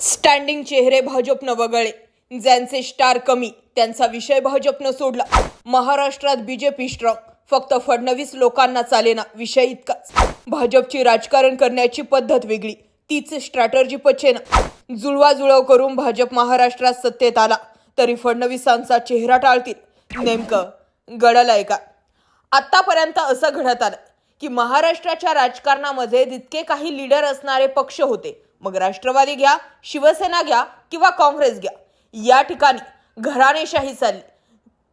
Standing चेहरे भाजपनं वगळले. ज्यांचे स्टार कमी त्यांचा विषय भाजपनं सोडला. महाराष्ट्रात बीजेपी स्ट्रॉंग फक्त फडणवीस लोकांना चालेना विषय इतकाच. भाजपची राजकारण करण्याची पद्धत वेगळी. तीच स्ट्रॅटर्जी पचेना. जुळवाजुळव करून भाजप महाराष्ट्रात सत्तेत आला. तरी फडणवीसांचा चेहरा टाळतील. नेमकं घडलंय का? आतापर्यंत असं घडत आलं की महाराष्ट्राच्या राजकारणामध्ये जितके काही लीडर असणारे पक्ष होते. मग राष्ट्रवादी घ्या शिवसेना घ्या किंवा काँग्रेस घ्या. या ठिकाणी घराणेशाही चालली.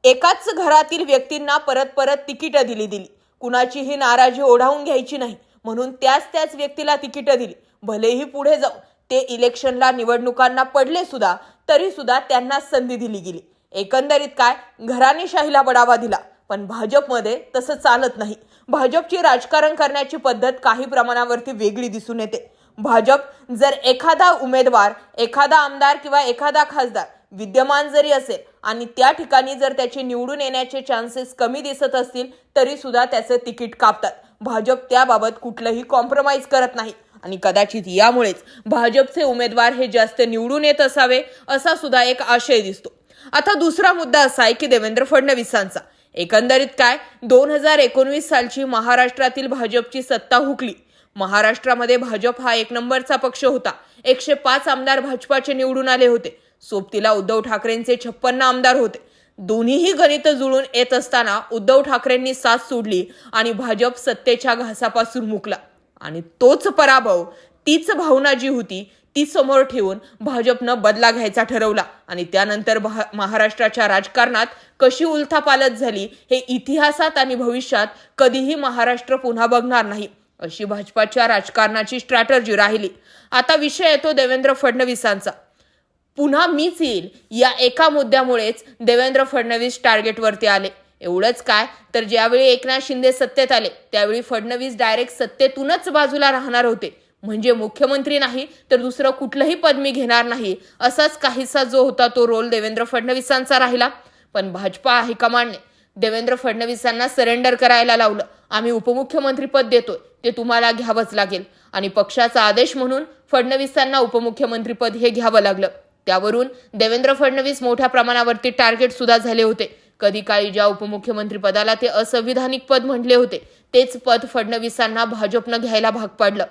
एकाच घरातील व्यक्तींना परत परत तिकीटं दिली दिली. कुणाचीही नाराजी ओढावून घ्यायची नाही. म्हणून त्याच त्याच व्यक्तीला तिकीटं दिली. भलेही पुढे जाऊन ते इलेक्शनला निवडणुकांना पडले सुद्धा तरी सुद्धा त्यांना संधी दिली गेली. एकंदरीत काय? घराणेशाहीला बढावा दिला. पण भाजपमध्ये तसं चालत नाही. भाजपची राजकारण करण्याची पद्धत काही प्रमाणावरती वेगळी दिसून येते. भाजप जर एखादा उमेदवार एखादा आमदार किंवा एखादा खासदार विद्यमान जरी असेल आणि त्या ठिकाणी जर त्याचे निवडून येण्याचे चान्सेस कमी दिसत असतील तरी सुद्धा त्याचं तिकीट कापतात. भाजप त्याबाबत कुठलंही कॉम्प्रोमाइज करत नाही. आणि कदाचित यामुळेच भाजपचे उमेदवार हे जास्त निवडून येत असावे असा सुद्धा एक आशय दिसतो. आता दुसरा मुद्दा असा आहे की देवेंद्र फडणवीसांचा. एकंदरीत काय? दोन हजार एकोणवीस सालची महाराष्ट्रातील भाजपची सत्ता हुकली. महाराष्ट्रामध्ये भाजप हा एक नंबरचा पक्ष होता. एकशे पाच आमदार भाजपाचे निवडून आले होते. सोबतीला उद्धव ठाकरेंचे छप्पन्न आमदार होते. दोन्हीही गणित जुळून येत असताना उद्धव ठाकरेंनी साथ सोडली आणि भाजप सत्तेच्या घासापासून मुकला. आणि तोच पराभव तीच भावना जी होती ती समोर ठेवून भाजपनं बदला घ्यायचा ठरवला. आणि त्यानंतर महाराष्ट्राच्या राजकारणात कशी उलथापालत झाली हे इतिहासात आणि भविष्यात कधीही महाराष्ट्र पुन्हा बघणार नाही. अशी भाजपाच्या राजकारणाची स्ट्रॅटर्जी राहिली. आता विषय येतो देवेंद्र फडणवीसांचा. पुन्हा मीच येईल या एका मुद्द्यामुळेच देवेंद्र फडणवीस टार्गेटवरती आले. एवढंच काय? तर ज्यावेळी एकनाथ शिंदे सत्तेत आले त्यावेळी फडणवीस डायरेक्ट सत्तेतूनच बाजूला राहणार होते. म्हणजे मुख्यमंत्री नाही तर दुसरं कुठलंही पद मी घेणार नाही असाच काहीसा जो होता तो रोल देवेंद्र फडणवीसांचा राहिला. पण भाजपा हायकमांडने देवेंद्र फडणवीसांना सरेंडर करायला लावलं. आम्ही उपमुख्यमंत्रीपद देतोय. ते तुम्हाला घ्यावंच लागेल. आणि पक्षाचा आदेश म्हणून फडणवीसांना उपमुख्यमंत्रीपद हे घ्यावं लागलं. त्यावरून देवेंद्र फडणवीस मोठ्या प्रमाणावरती टार्गेट सुद्धा झाले होते. कधी काळी ज्या उपमुख्यमंत्री पदाला ते असंविधानिक पद म्हटले होते तेच पद फडणवीसांना भाजपनं घ्यायला भाग पाडलं.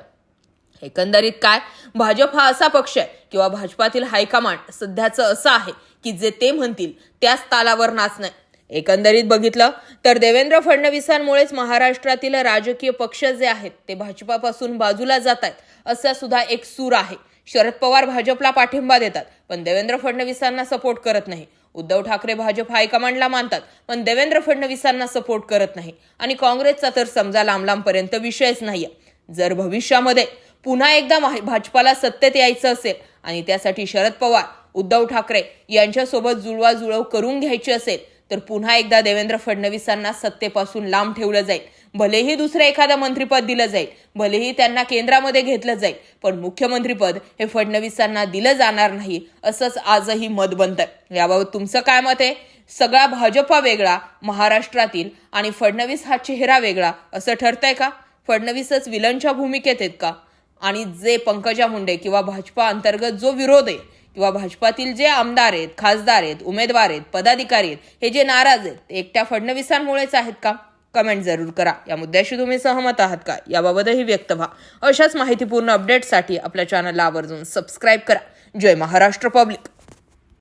एकंदरीत काय? भाजप हा असा पक्ष आहे किंवा भाजपातील हायकमांड सध्याचं असं आहे की जे ते म्हणतील त्याच तालावर नाचणं एकंदरीत बघितलं तर देवेंद्र फडणवीसांमुळेच महाराष्ट्रातील राजकीय पक्ष जे आहेत ते भाजपापासून बाजूला जात आहेत असा सुद्धा एक सूर आहे. शरद पवार भाजपला पाठिंबा देतात पण देवेंद्र फडणवीसांना सपोर्ट करत नाही. उद्धव ठाकरे भाजप हायकमांडला मानतात पण देवेंद्र फडणवीसांना सपोर्ट करत नाही. आणि काँग्रेसचा तर समजा लांब लांबपर्यंत विषयच नाहीये. जर भविष्यामध्ये पुन्हा एकदा भाजपाला सत्तेत यायचं असेल आणि त्यासाठी शरद पवार उद्धव ठाकरे यांच्यासोबत जुळवाजुळव करून घ्यायची असेल तर पुन्हा एकदा देवेंद्र फडणवीसांना सत्तेपासून लांब ठेवलं जाईल. भलेही दुसरं एखादं मंत्रीपद दिलं जाईल भलेही त्यांना केंद्रामध्ये घेतलं जाईल पण मुख्यमंत्रीपद हे फडणवीसांना दिलं जाणार नाही असंच आजही मत बनतंय. याबाबत तुमचं काय मत आहे? सगळा भाजपा वेगळा महाराष्ट्रातील आणि फडणवीस हा चेहरा वेगळा असं ठरतंय का? फडणवीसच विलनच्या भूमिकेत आहेत का? आणि जे पंकजा मुंडे किंवा भाजपा अंतर्गत जो विरोध आहे किंवा भाजपातील जे आमदार आहेत खासदार आहेत उमेदवार आहेत पदाधिकारी आहेत हे जे नाराज आहेत ते एकट्या फडणवीसांमुळेच आहेत का? कमेंट जरूर करा. या मुद्द्याशी तुम्ही सहमत आहात का? याबाबतही व्यक्त व्हा. अशाच माहितीपूर्ण अपडेटसाठी आपल्या चॅनलला आवर्जून सबस्क्राईब करा. जय महाराष्ट्र पब्लिक